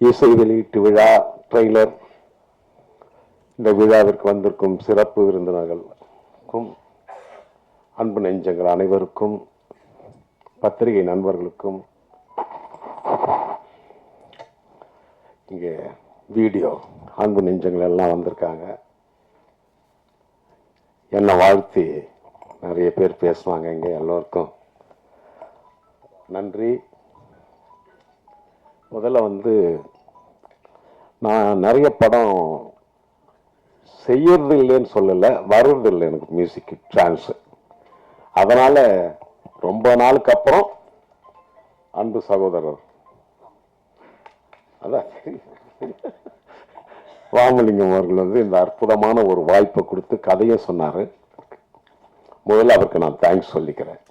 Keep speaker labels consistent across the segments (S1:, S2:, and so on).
S1: இசை வெளியீட்டு விழா ட்ரெய்லர் இந்த விழாவிற்கு வந்திருக்கும் சிறப்பு விருந்தினர்களுக்கும் அன்பு நெஞ்சங்கள் அனைவருக்கும் பத்திரிகை நண்பர்களுக்கும் இங்கே வீடியோ அன்பு நெஞ்சங்கள் எல்லாம் வந்திருக்காங்க. என்னை வாழ்த்தி நிறைய பேர் பேசுவாங்க இங்கே எல்லோருக்கும். நன்றி. முதல்ல வந்து நான் நிறைய படம் செய்யறது இல்லைன்னு சொல்லலை வர்றது இல்லை எனக்கு மியூசிக் சான்ஸ் அதனால் ரொம்ப நாளுக்கு அப்புறம் அன்பு சகோதரர். அதான். ராமலிங்கம் அவர்கள் வந்து இந்த அற்புதமான ஒரு வாய்ப்பை கொடுத்து கதையை சொன்னார். முதல்ல அவருக்கு நான் தேங்க்ஸ் சொல்லிக்கிறேன்.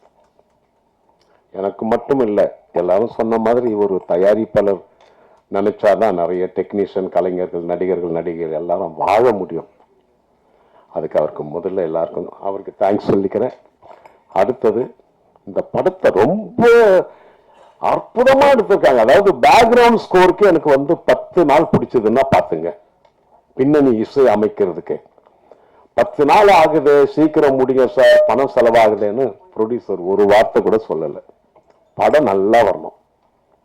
S1: எனக்கு மட்டும் இல்லை எல்லாரும் சொன்ன மாதிரி ஒரு தயாரிப்பாளர் நினைச்சாதான் நிறைய டெக்னீஷியன் கலைஞர்கள் நடிகர்கள் நடிகர் எல்லாரும் வாழ முடியும். அதுக்கு அவருக்கு முதல்ல எல்லாருக்கும் அவருக்கு தேங்க்ஸ் சொல்லிக்கிறேன். அடுத்தது இந்த படத்தை ரொம்ப அற்புதமா எடுத்திருக்காங்க. அதாவது பேக்ரவுண்ட் ஸ்கோருக்கு எனக்கு வந்து பத்து நாள் பிடிச்சதுன்னா பாத்துங்க பின்னணி இசை அமைக்கிறதுக்கு. பத்து நாள் ஆகுது சீக்கிரம் முடியும் சார் பணம் செலவாகுதுன்னு ப்ரொடியூசர் ஒரு வார்த்தை கூட சொல்லலை. படம் நல்லா வரணும்.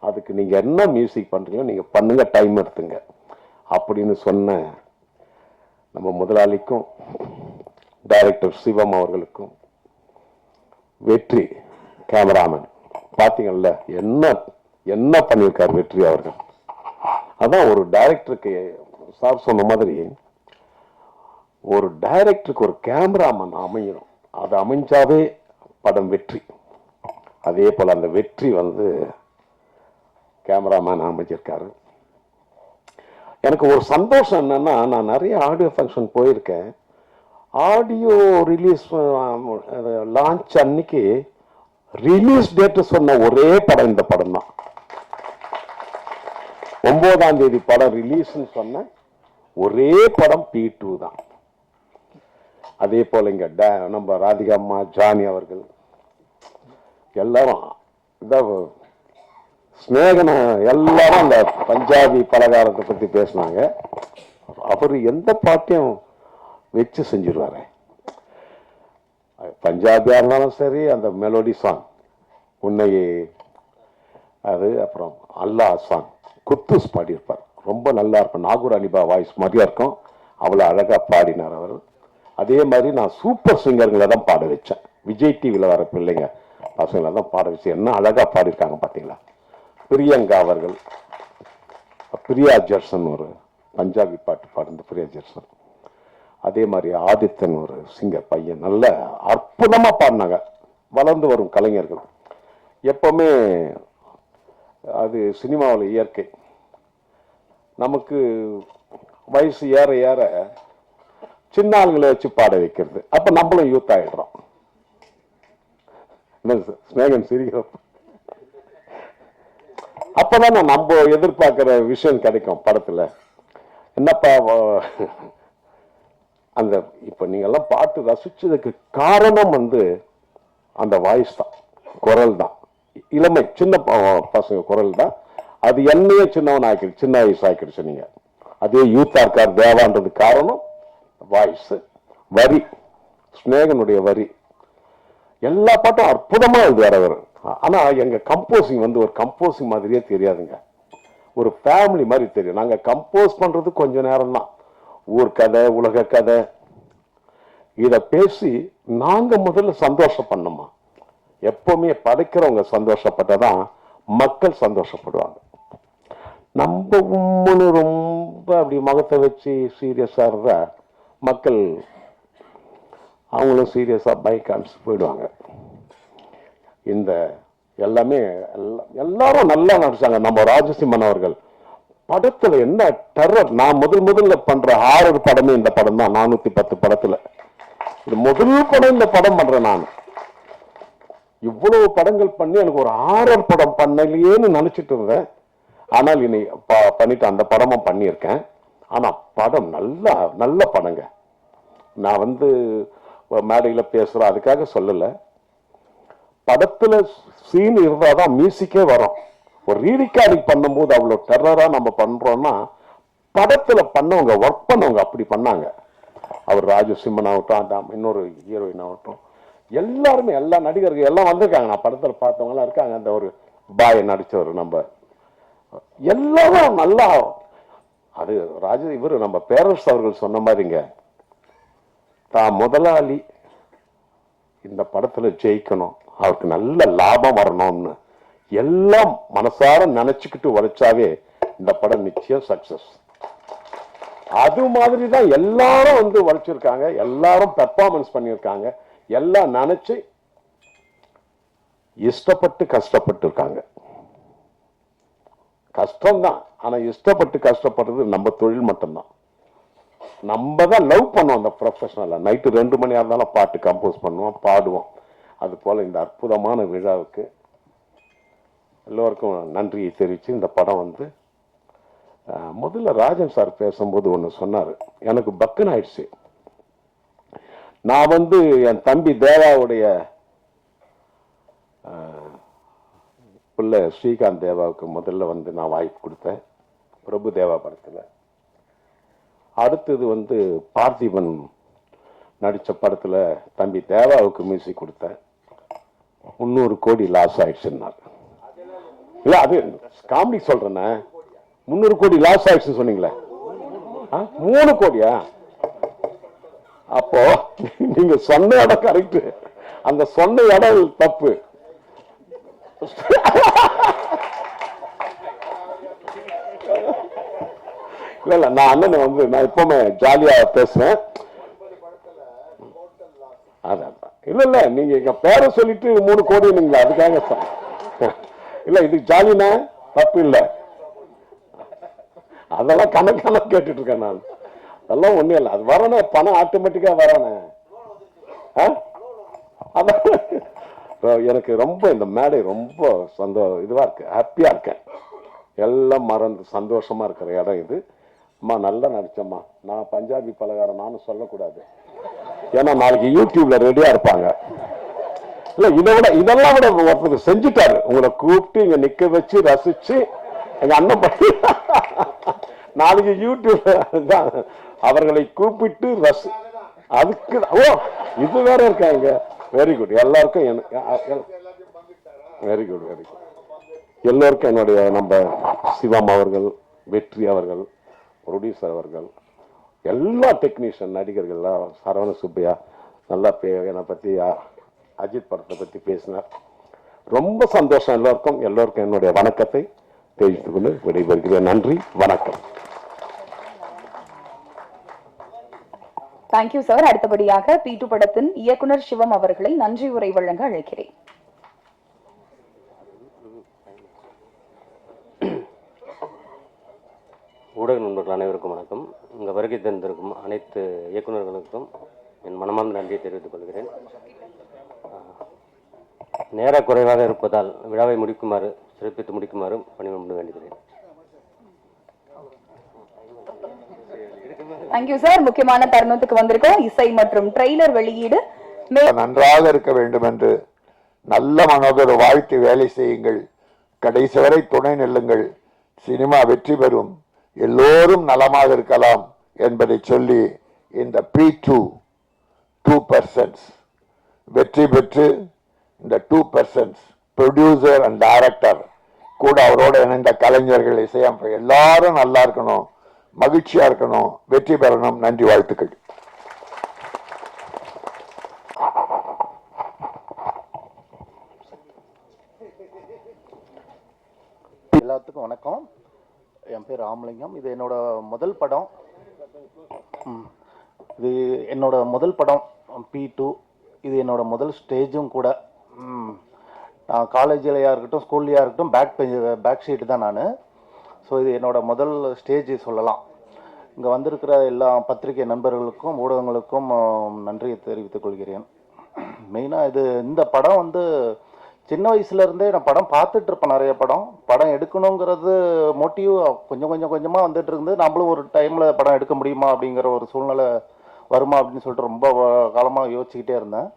S1: அதுக்கு நீங்கள் என்ன மியூசிக் பண்ணுறீங்களோ நீங்கள் பண்ணுங்க டைம் எடுத்துங்க. அப்படின்னு சொன்ன நம்ம முதலாளிக்கும் டைரக்டர் சிவம் அவர்களுக்கும் வெற்றி கேமராமேன் பாத்தீங்கல்ல என்ன என்ன பண்ணியிருக்கார் வெற்றி அவர்கள்? அதான் ஒரு டைரக்டருக்கு சார் சொன்ன மாதிரி ஒரு டைரக்டருக்கு ஒரு கேமராமேன் அமையணும். அது அமைஞ்சாவே படம் வெற்றி. அதே போல் அந்த வெற்றி வந்து கேமராமேன் அமைஞ்சிருக்காரு எனக்கு ஒரு சந்தோஷம் என்னென்னா நான் நிறைய ஆடியோ ஃபங்க்ஷன் போயிருக்கேன். ஆடியோ ரிலீஸ் லான்ச் அன்னைக்கு ரிலீஸ் டேட்டு சொன்ன ஒரே படம் இந்த படம் தான். ஒன்பதாம் தேதி படம் ரிலீஸ்ன்னு சொன்ன ஒரே படம் பி டூ தான். அதே போல் இங்கே டே- நம்ம ராதிகா அம்மா ஜானி அவர்கள் எல்லாரும் இதான் ஸ்நேகன எல்லாரும் அந்த பஞ்சாபி பலகாரத்தை பற்றி பேசினாங்க. அவர் எந்த பாட்டையும் வச்சு செஞ்சிருவாரு. பஞ்சாபியாக இருந்தாலும் சரி அந்த மெலோடி சாங் உன்னை அது அப்புறம் அல்லாஹ் சாங் குத்துஸ் பாடியிருப்பார். ரொம்ப நல்லா இருக்கும். நாகூர் அலிபா வாய்ஸ் மாதிரியா இருக்கும். அவ்வளோ அழகாக பாடினார் அவர். அதே மாதிரி நான் சூப்பர் சிங்கர்களை தான் பாட வச்சேன். விஜய் டிவியில் வர பிள்ளைங்க. பசங்களை தான் பாட வச்சு என்ன அழகா பாடியிருக்காங்க பார்த்தீங்களா? பிரியங்கா அவர்கள் பிரியா ஜெர்சன் ஒரு பஞ்சாபி பாட்டு பாடுந்த பிரியா ஜெர்சன். அதே மாதிரி ஆதித்தன் ஒரு சிங்கர் பையன் நல்ல அற்புதமா பாடினாங்க. வளர்ந்து வரும் கலைஞர்கள். எப்பவுமே அது சினிமாவில் இயற்கை. நமக்கு வயசு ஏற ஏற சின்ன ஆளுங்களை வச்சு பாட வைக்கிறது. அப்போ நம்மளும் யூத் ஆகிடுறோம் என்ன சார், சிரிக்கிறோம். அப்பதான் நம்ம எதிர்பார்க்கிற விஷயம் கிடைக்கும் படத்துல. என்னப்பா அந்த இப்ப நீங்க எல்லாம் பாட்டு ரசிச்சதுக்கு காரணம் வந்து அந்த வாய்ஸ் தான் குரல் தான். இளமை சின்ன பசங்க குரல் தான். அது என்னையே சின்னவன் ஆக்கிடு சின்ன வயசு ஆக்கிடுச்சு நீங்க. அதே யூத்தா இருக்கார் தேவான்றது காரணம் வாய்ஸ் வரி ஸ்நேகனுடைய வரி. எல்லா பாட்டும் அற்புதமாக எழுதுவார் அவர். ஆனால் எங்கள் கம்போசிங் வந்து ஒரு கம்போசிங் மாதிரியே தெரியாதுங்க. ஒரு ஃபேமிலி மாதிரி தெரியும். நாங்கள் கம்போஸ் பண்ணுறது கொஞ்ச நேரம் தான் ஊர் கதை உலக கதை. இதை பேசி நாங்கள் முதல்ல சந்தோஷம் பண்ணோமா? எப்பவுமே படைக்கிறவங்க சந்தோஷப்பட்டதான் மக்கள் சந்தோஷப்படுவாங்க. நம்ம உம்முன்னு ரொம்ப அப்படி முகத்தை வச்சு சீரியஸாக இருந்தால் மக்கள் அவங்களும் சீரியஸாக பைக் காமிச்சு போயிடுவாங்க. இந்த எல்லாமே எல்லாரும் நல்லா நடிச்சாங்க. நம்ம ராஜசிம்மன் அவர்கள். படத்துல என்ன டெரர் நான் முதல் முதல்ல பண்ற ஹாரர் படமே இந்த படம் தான் நானூத்தி பத்து படத்துல. இது முதல் படம் இந்த படம் பண்றேன் நான். இவ்வளவு படங்கள் பண்ணி எனக்கு ஒரு ஹாரர் படம் பண்ணலையேன்னு நினைச்சிட்டு இருந்தேன். ஆனால் இனி ப- பண்ணிட்டு அந்த படமும் பண்ணியிருக்கேன். ஆனா படம் நல்லா நல்ல படங்க. நான் வந்து மேடையில் பேசுகிறேன் அதுக்காக சொல்லலை. படத்துல சீன் இருந்தாதான் மியூசிக்கே வரும். ஒரு ரீரிகார்டிங் பண்ணும்போது அவ்வளோ டெரரா நம்ம பண்றோம்னா படத்துல பண்ணவங்க ஒர்க் பண்ணவங்க அப்படி பண்ணாங்க. அவர் ராஜசிம்மன் ஆகட்டும் அந்த இன்னொரு ஹீரோயின் ஆகட்டும். எல்லாருமே எல்லா நடிகர்கள் எல்லாம் வந்திருக்காங்க. நான் படத்துல பார்த்தவங்க எல்லாம் இருக்காங்க. அந்த ஒரு பாய் நடிச்சவர் நம்ம. எல்லாரும் நல்லா அது ராஜ இவர் நம்ம பேரரசு அவர்கள் சொன்ன மாதிரிங்க. தான் முதலாளி. இந்த படத்துல ஜெயிக்கணும். அவருக்கு நல்ல லாபம் வரணும்னு. எல்லாம் மனசார நினைச்சுக்கிட்டு உழைச்சாவே இந்த படம் நிச்சயம் சக்சஸ் அது மாதிரி தான் எல்லாரும் வந்து உழைச்சிருக்காங்க எல்லாரும் பெர்ஃபார்மன்ஸ் பண்ணியிருக்காங்க எல்லாம் நினைச்சு இஷ்டப்பட்டு கஷ்டப்பட்டு இருக்காங்க கஷ்டம்தான் ஆனால் இஷ்டப்பட்டு கஷ்டப்படுறது நம்ம தொழில் மட்டும்தான். நம்ம தான் லவ் பண்ணுவோம் அந்த ப்ரொஃபஷனல நைட்டு ரெண்டு மணியாக இருந்தாலும் பாட்டு கம்போஸ் பண்ணுவோம் பாடுவோம். அதுபோல் இந்த அற்புதமான விழாவுக்கு எல்லோருக்கும் நன்றியை தெரிவித்து இந்த படம் வந்து முதல்ல ராஜன் சார் பேசும்போது ஒன்று சொன்னார். எனக்கு பக்குன்னு ஆயிடுச்சு நான் வந்து என் தம்பி தேவாவுடைய பிள்ளை ஸ்ரீகாந்த் தேவாவுக்கு முதல்ல வந்து நான் வாய்ப்பு கொடுத்தேன். பிரபு தேவா படத்தில். அடுத்தது வந்து பார்த்திபன் நடித்த படத்தில் தம்பி தேவாவுக்கு மியூசிக் கொடுத்தேன். முந்நூறு கோடி லாஸ் ஆயிடுச்சுன்னார். இல்லை அது காமெடி சொல்றேனே. முந்நூறு கோடி லாஸ் ஆயிடுச்சுன்னு சொன்னீங்களே. மூணு கோடியா? அப்போ நீங்க சொன்ன இடம் கரெக்ட் அந்த சொன்ன இடம் தப்பு. இல்ல இல்ல நான் அண்ணனை வந்து நான் எப்பவுமே ஜாலியா பேசுறேன் அதான் இல்லை இல்லை இல்ல நீங்க எங்க பேரை சொல்லிட்டு மூணு கோடி நீங்க அதுக்காக சொ- இல்ல இது ஜாலினா தப்பு இல்லை. அதெல்லாம் கணக்கெல்லாம் கேட்டுட்டு இருக்கேன் நான். அதெல்லாம் ஒண்ணும் இல்லை. அது வரணும் பணம் ஆட்டோமேட்டிக்கா வரணும் ஆ? அதான். எனக்கு ரொம்ப இந்த மேடை ரொம்ப சந்தோ இதுவா இருக்கு. ஹாப்பியா இருக்கேன். எல்லாம் மறந்து சந்தோஷமா இருக்கிற இடம் இது. அம்மா நல்லா நடிச்சம்மா. நான் பஞ்சாபி பலகாரம் நானும் சொல்லக்கூடாது. ஏன்னா நாளைக்கு யூடியூப்ல ரெடியா இருப்பாங்க. இல்ல இதை விட இதெல்லாம் விட ஒருத்தர் செஞ்சுட்டாரு. உங்களை கூப்பிட்டு இங்க நிக்க வச்சு ரசிச்சு எங்க அண்ணன் பண்ணி நாளைக்கு யூடியூப் தான் அவர்களை கூப்பிட்டு ரசி அதுக்கு தான். ஓ இது வேற இருக்காங்க. வெரி குட் எல்லாருக்கும் வெரி குட் வெரி குட் எல்லோருக்கும் என்னுடைய நம்ம சிவம் அவர்கள் வெற்றி அவர்கள் ப்ரொடியூசர் அவர்கள் எல்லா டெக்னீஷியன் நடிகர்கள்லாம் சரவண சுப்பையா நல்லா பே என்னை பற்றி அஜித் படத்தை பற்றி பேசினார். ரொம்ப சந்தோஷம் எல்லோருக்கும். எல்லோருக்கும் என்னுடைய வணக்கத்தை தெரிவித்துக் கொண்டு விடைபெறுகிறேன். நன்றி. வணக்கம்.
S2: தேங்க்யூ சார் அடுத்தபடியாக பி டூ படத்தின் இயக்குனர் சிவம் அவர்களை நன்றி உரை வழங்க அழைக்கிறேன்.
S3: ஊடக நண்பர்கள் அனைவருக்கும் வணக்கம். இங்கே வருகை தந்திருக்கும் அனைத்து இயக்குநர்களுக்கும் என் மனமார்ந்த நன்றியை தெரிவித்துக் கொள்கிறேன். நேர குறைவாக இருப்பதால் விழாவை முடிக்குமாறு சிறப்பித்து முடிக்குமாறு பணிவுடன் வேண்டுகிறேன்.
S2: தேங்க்யூ சார் முக்கியமான தருணத்துக்கு வந்திருக்கோம் இசை மற்றும் ட்ரெய்லர் வெளியீடு.
S4: நன்றாக இருக்க வேண்டும் என்று நல்ல மனதோடு வாழ்த்து வேலை செய்யுங்கள். கடைசி வரை துணை நில்லுங்கள். சினிமா வெற்றி பெறும். எல்லோரும் நலமாக இருக்கலாம் என்பதை சொல்லி இந்த பி டூ டூ பர்சன்ஸ் வெற்றி பெற்று இந்த two persons producer and director கூட அவரோட இணைந்த கலைஞர்கள் இசையமைப்பு எல்லாரும் நல்லா இருக்கணும் மகிழ்ச்சியாக இருக்கணும் வெற்றி பெறணும். நன்றி வாழ்த்துக்கள்
S5: எல்லாத்துக்கும் வணக்கம் என் பேர் ராமலிங்கம். இது என்னோட முதல் படம். இது என்னோட முதல் படம். P two. இது என்னோட முதல் ஸ்டேஜும் கூட. நான் காலேஜ்லையாக இருக்கட்டும் ஸ்கூல்லையா இருக்கட்டும் பேக் பேக் ஷீட்டு தான் நான். ஸோ இது என்னோட முதல் ஸ்டேஜ் சொல்லலாம். இங்கே வந்திருக்கிற எல்லா பத்திரிகை நண்பர்களுக்கும் ஊடகங்களுக்கும் நன்றியை தெரிவித்துக் கொள்கிறேன். மெயினாக இது இந்த படம் வந்து சின்ன வயசுல இருந்தே நான் படம் பார்த்துட்டு இருப்பேன் நிறைய படம். படம் எடுக்கணுங்கிறது மோட்டிவ் கொஞ்சம் கொஞ்சம் கொஞ்சமாக வந்துட்டு இருந்து நம்மளும் ஒரு டைமில் படம் எடுக்க முடியுமா அப்படிங்கிற ஒரு சூழ்நிலை வருமா அப்படின்னு சொல்லிட்டு ரொம்ப காலமாக யோசிச்சுக்கிட்டே இருந்தேன்.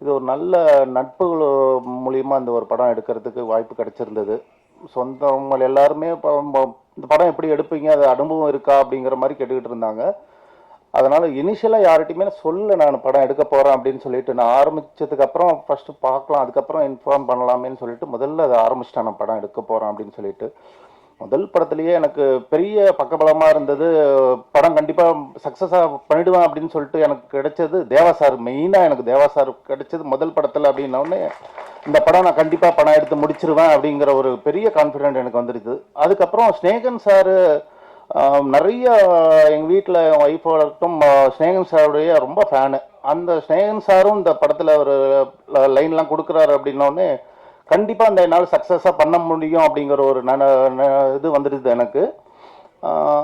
S5: இது ஒரு நல்ல நட்புகள் மூலியமாக இந்த ஒரு படம் எடுக்கிறதுக்கு வாய்ப்பு கிடைச்சிருந்தது. சொந்தவங்க எல்லாருமே இப்போ இந்த படம் எப்படி எடுப்பீங்க? அது அனுபவம் இருக்கா அப்படிங்கிற மாதிரி கேட்டுக்கிட்டு இருந்தாங்க. அதனால இனிஷியலாக யார்கிட்டையுமே சொல்ல நான் படம் எடுக்க போகிறேன் அப்படின்னு சொல்லிட்டு நான் ஆரம்பித்ததுக்கு அப்புறம் ஃபஸ்ட்டு பார்க்கலாம் அதுக்கப்புறம் இன்ஃபார்ம் பண்ணலாமேன்னு சொல்லிட்டு முதல்ல அதை ஆரம்பிச்சிட்டேன் நான் படம் எடுக்க போகிறேன் அப்படின்னு சொல்லிட்டு. முதல் படத்துலேயே எனக்கு பெரிய பக்கபலமாக இருந்தது படம் கண்டிப்பாக சக்ஸஸாக பண்ணிடுவேன் அப்படின்னு சொல்லிட்டு எனக்கு கிடைச்சது தேவா சார். மெயினாக எனக்கு தேவா சார் கிடைச்சது முதல் படத்தில் அப்படின்னோடனே இந்த படம் நான் கண்டிப்பாக படம் எடுத்து முடிச்சிருவேன் அப்படிங்கிற ஒரு பெரிய கான்ஃபிடென்ட் எனக்கு வந்துருது. அதுக்கப்புறம் ஸ்னேகன் சார் நிறைய எங்கள் வீட்டில் என் ஒய்ஃபோட இருக்கட்டும் ஸ்னேகன் சாருடைய ரொம்ப ஃபேனு அந்த ஸ்னேகன் சாரும் இந்த படத்தில் ஒரு லைன்லாம் கொடுக்குறாரு அப்படின்னோடனே கண்டிப்பாக அந்த என்னால் சக்ஸஸாக பண்ண முடியும் அப்படிங்கிற ஒரு நன ந- இது வந்துடுது எனக்கு.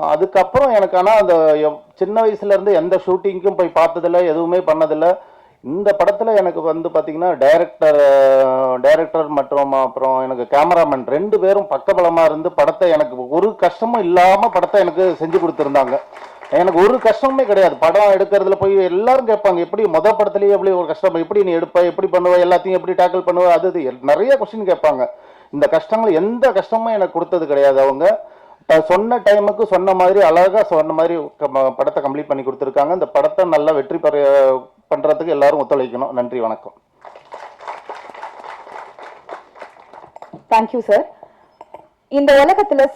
S5: அதுக்கப்புறம் எனக்கு ஆனால் அந்த சின்ன வயசுலேருந்து எந்த ஷூட்டிங்க்கும் போய் பார்த்ததில்ல எதுவுமே பண்ணதில்ல. இந்த படத்தில் எனக்கு வந்து பார்த்தீங்கன்னா டைரக்டர் டைரக்டர் மற்றும் அப்புறம் எனக்கு கேமராமேன் ரெண்டு பேரும் பக்கபலமாக இருந்து படத்தை எனக்கு ஒரு கஷ்டமும் இல்லாமல் படத்தை எனக்கு செஞ்சு கொடுத்துருந்தாங்க. எனக்கு ஒரு கஷ்டமுமே கிடையாது. படம் எடுக்கிறதுல போய் எல்லாரும் கேட்பாங்க எப்படி மொதல் படத்துலயே எப்படி ஒரு கஷ்டம்? எப்படி நீ எடுப்ப? எப்படி பண்ணுவ? எல்லாத்தையும் எப்படி டேக்கிள் பண்ணுவ? அது இது நிறைய கொஸ்டின் கேட்பாங்க. இந்த கஷ்டங்கள் எந்த கஷ்டமும் எனக்கு கொடுத்தது கிடையாது அவங்க. சொன்ன டைமுக்கு சொன்ன மாதிரி அழகா சொன்ன மாதிரி க- படத்தை கம்ப்ளீட் பண்ணி கொடுத்துருக்காங்க. இந்த படத்தை நல்லா வெற்றி பெற பண்றதுக்கு எல்லாரும் ஒத்துழைக்கணும். நன்றி வணக்கம்.
S2: தேங்க்யூ சார் இந்த உலகத்தில் சில